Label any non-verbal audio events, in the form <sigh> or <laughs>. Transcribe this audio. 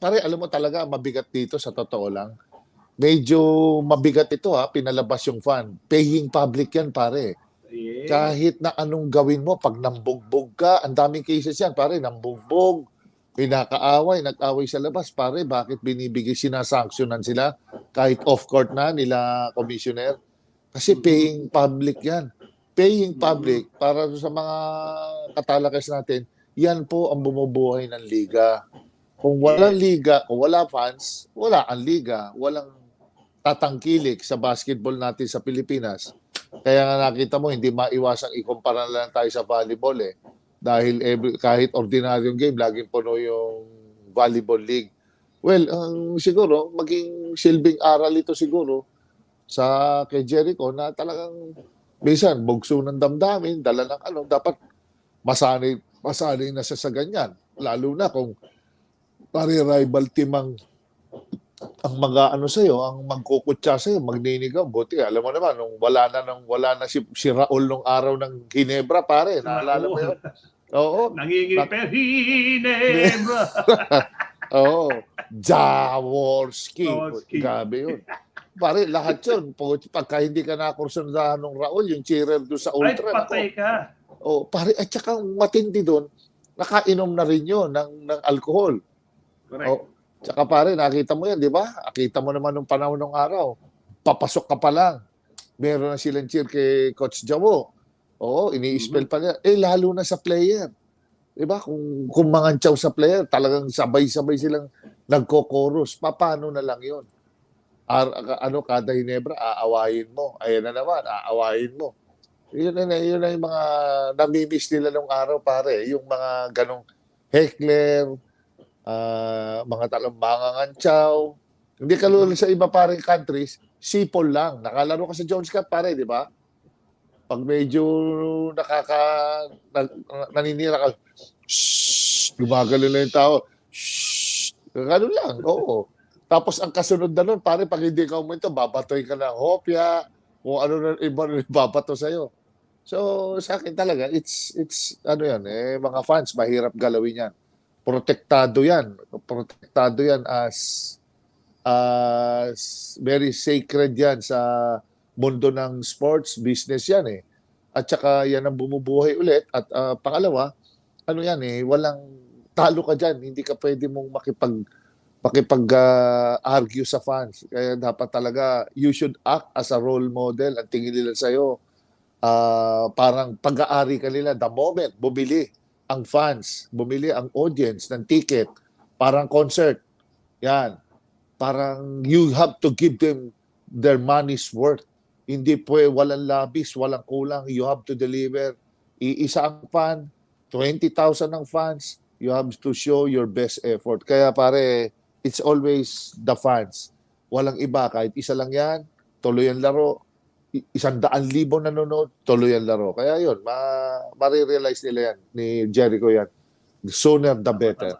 pare, alam mo talaga, mabigat dito sa totoo lang. Medyo mabigat ito ha, pinalabas yung fan. Paying public yan, pare. Yeah. Kahit na anong gawin mo, pag nambugbog ka, ang daming cases yan, pare, nambugbog, pinakaaway, nag-away sa labas, pare, bakit binibigay, sinasanksyonan sila, kahit off-court na nila, commissioner? Kasi paying public yan. Paying public, para sa mga katalakas natin, yan po ang bumubuhay ng liga. Kung walang liga, kung wala fans, wala ang liga, walang tatangkilik sa basketball natin sa Pilipinas. Kaya nga nakita mo, hindi maiwasang ikumpara na lang tayo sa volleyball eh. Dahil every, kahit ordinaryong game, laging puno yung volleyball league. Well, ang siguro, maging silbing aral ito siguro sa kay Jericho na talagang minsan bugso ng damdamin, dala ng ano, dapat masanay, masanay na siya sa ganyan. Lalo na kung pare rival team ang ang mga ano sa ang magkukutsa sa magninigaw. Buti alam mo naman nung wala na nung wala na si, si Raul nung araw ng Ginebra pare, naalala mo 'yun? Oo. Nangingiper, Hinebra. Oo. <laughs> Jaworski. Grabe 'yun. Pare, lahat 'yun. Pag- Pagka hindi ka nakursunahan ng Raul, yung cheerer doon sa Ay, Ultra. patay nako. ka. Oh, pare, at saka matindi doon, nakainom na rin 'yon ng ng alcohol. Correct. Oh, tsaka pare, nakita mo yan, di ba? Nakita mo naman nung panahon ng araw. Papasok ka pa lang. Meron na silang cheer kay Coach Jabo. Oo, ini-spell pa niya. Eh, lalo na sa player. Di ba? Kung, kung mangantsaw sa player, talagang sabay-sabay silang nagko-chorus. Paano na lang yon Ar, ano, kada Hinebra, aawayin mo. Ayan na naman, aawayin mo. Yun na, yun na yung mga namimiss nila nung araw, pare. Yung mga ganong heckler, ah, mga talang mangangantsaw. Hindi kalulad sa iba paring countries, sipol lang. Nakalaro ka sa Jones Cup pare, di ba? Pag medyo nakaka nag, naninira ka, shh, gumagalo na yung tao. Shh, ganun lang, oo. Tapos ang kasunod na nun, pare, pag hindi ka uminto, babatoy ka ng hopya, kung ano na iba na babato sa'yo. So, sa akin talaga, it's, it's, ano yan, eh, mga fans, mahirap galawin yan protektado yan. Protektado yan as as very sacred yan sa mundo ng sports business yan eh. At saka yan ang bumubuhay ulit. At ah, pangalawa, ano yan eh, walang talo ka dyan. Hindi ka pwede mong makipag makipag ah, argue sa fans. Kaya dapat talaga you should act as a role model. Ang tingin nila sa'yo, ah, parang pag-aari ka nila the moment bumili ang fans, bumili ang audience ng ticket, parang concert. Yan. Parang you have to give them their money's worth. Hindi po walang labis, walang kulang. You have to deliver. Iisa ang fan, 20,000 ang fans. You have to show your best effort. Kaya pare, it's always the fans. Walang iba. Kahit isa lang yan, tuloy ang laro i- isang daan libo nanonood, tuloy ang laro. Kaya yun, ma marirealize nila yan, ni Jericho yan. The sooner the better.